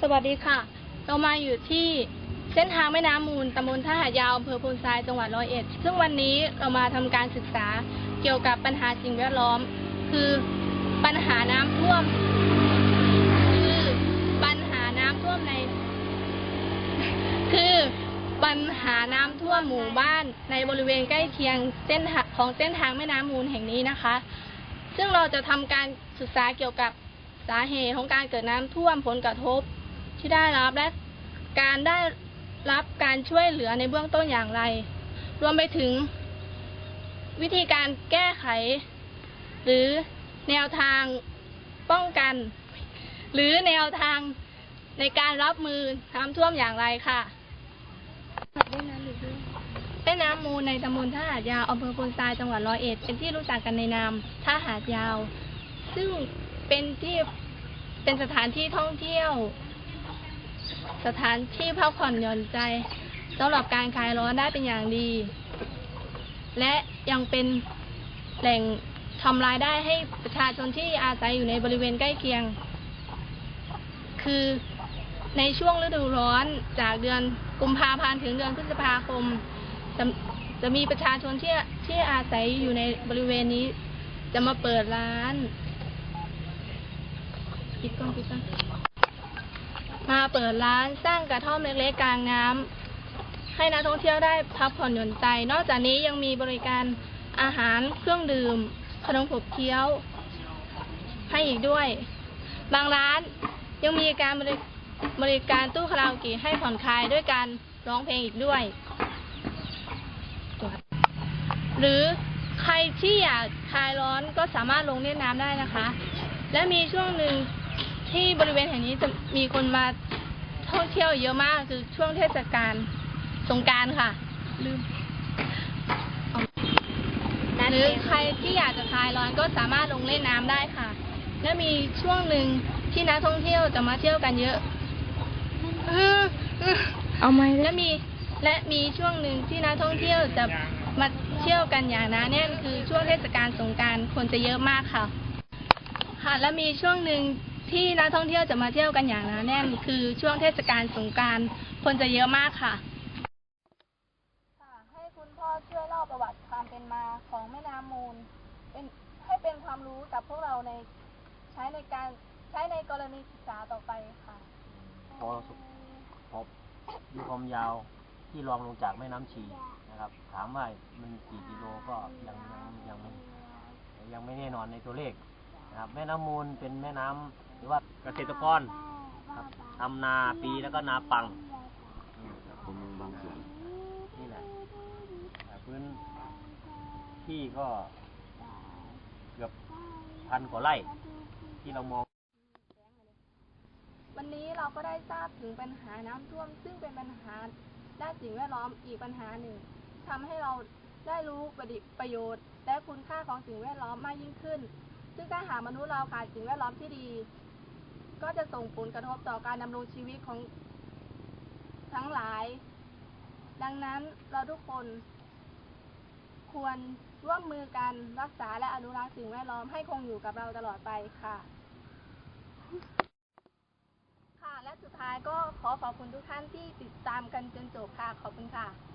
สวัสดีค่ะ เรามาอยู่ที่เส้นทางแม่น้ำมูลตำบลท่าหายาวอำเภอโพนทรายจังหวัดร้อยเอ็ด ซึ่งวันนี้เรามาทำการศึกษาเกี่ยวกับปัญหาสิ่งแวดล้อม คือปัญหาน้ำท่วม คือปัญหาน้ำท่วมใน คือปัญหาน้ำท่วมหมู่บ้านในบริเวณใกล้เคียงเส้นของเส้นทางแม่น้ำมูลแห่งนี้นะคะ ซึ่งเราจะทำการศึกษาเกี่ยวกับ สาเหตุของการเกิดน้ำท่วมผลกระทบที่ได้รับและการได้รับการช่วยเหลือในเบื้องต้นอย่างไร รวมไปถึง วิธีการแก้ไข หรือแนวทางป้องกัน หรือแนวทางในการรับมือน้ำท่วมอย่างไรค่ะแม่น้ำมูลในตำบลท่าหาดยาวอำเภอพนทรายจังหวัดร้อยเอ็ดเป็นที่รู้จักกันในนามท่าหาดยาว ซึ่ง เป็นที่เป็นสถานที่ท่องเที่ยว สถานที่พักผ่อนหย่อนใจสำหรับการคลายร้อนได้เป็นอย่างดี และยังเป็นแหล่งทำรายได้ให้ประชาชนที่อาศัยอยู่ในบริเวณใกล้เคียง คือในช่วงฤดูร้อนจากเดือนกุมภาพันธ์ถึงเดือนพฤษภาคมจะจะมีประชาชนที่ที่อาศัยอยู่ในบริเวณนี้ จะมาเปิดร้าน ปิดกล้องปิดกล้องมาเปิดร้านสร้างกระท่อมเล็กๆกลางน้ำให้นักท่องเที่ยวได้พักผ่อนหย่อนใจ นอกจากนี้ยังมีบริการอาหารเครื่องดื่ม ขนมขบเคี้ยว ให้อีกด้วย บางร้านยังมีการบริบริการตู้คาราโอเกะให้ผ่อนคลายด้วยการร้องเพลงอีกด้วย หรือใครที่อยากคลายร้อนก็สามารถลงเล่นน้ำได้นะคะ และมีช่วงหนึ่ง ที่บริเวณแห่งนี้จะมีคนมาท่องเที่ยวเยอะมากคือช่วงเทศกาลสงกรารค่ะ ลืมหรือใครที่อยากจะคลายร้อนก็สามารถลงเล่นน้ำได้ค่ะ และมีช่วงหนึ่งที่นักท่องเที่ยวจะมาเที่ยวกันเยอะเอาไหมและมีและมีช่วงหนึ่งที่นักท่องเที่ยวจะมาเที่ยวกันอย่างหนาแน่นคือช่วงเทศกาลสงกรารคนจะเยอะมากค่ะ ค่ะ และมีช่วงหนึ่ง ที่นักท่องเที่ยวจะมาเที่ยวกันอย่างหนาแน่น คือช่วงเทศกาลสงกรารคนจะเยอะมากค่ะ ค่ะให้คุณพ่อช่วยเล่าประวัติความเป็นมาของแม่น้ำมูล เป็นให้เป็นความรู้กับพวกเราในใช้ในการใช้ในกรณีศึกษาต่อไปค่ะ พอพอมีความยาวที่รองลงจากแม่น้ำชีนะครับ ถามว่ามันกี่กิโลก็ยังยังยังไม่ยังไม่แน่นอนในตัวเลขนะครับ แม่น้ำมูลเป็นแม่น้ำห รือว่าเกษตรกรครับทำนาปีแล้วก็นาปังอืมครับผมบางส่วนนี่แหละแต่พื้นที่ก็เกือบพันกว่าไร่ที่เรามอง วันนี้เราก็ได้ทราบถึงปัญหาน้ำท่วม ซึ่งเป็นปัญหาด้านสิ่งแวดล้อมอีกปัญหาหนึ่งทำให้เราได้รู้ประดิประโยชน์ และคุณค่าของสิ่งแวดล้อมมากยิ่งขึ้น ซึ่งถ้าหากมนุษย์เราขาดสิ่งแวดล้อมที่ดี ก็จะส่งผลกระทบต่อการดำรงชีวิตของทั้งหลาย ดังนั้นเราทุกคนควรร่วมมือกันรักษาและอนุรักษ์สิ่งแวดล้อมให้คงอยู่กับเราตลอดไปค่ะ ค่ะ และสุดท้ายก็ขอขอบคุณทุกท่านที่ติดตามกันจนจบค่ะ ขอบคุณค่ะ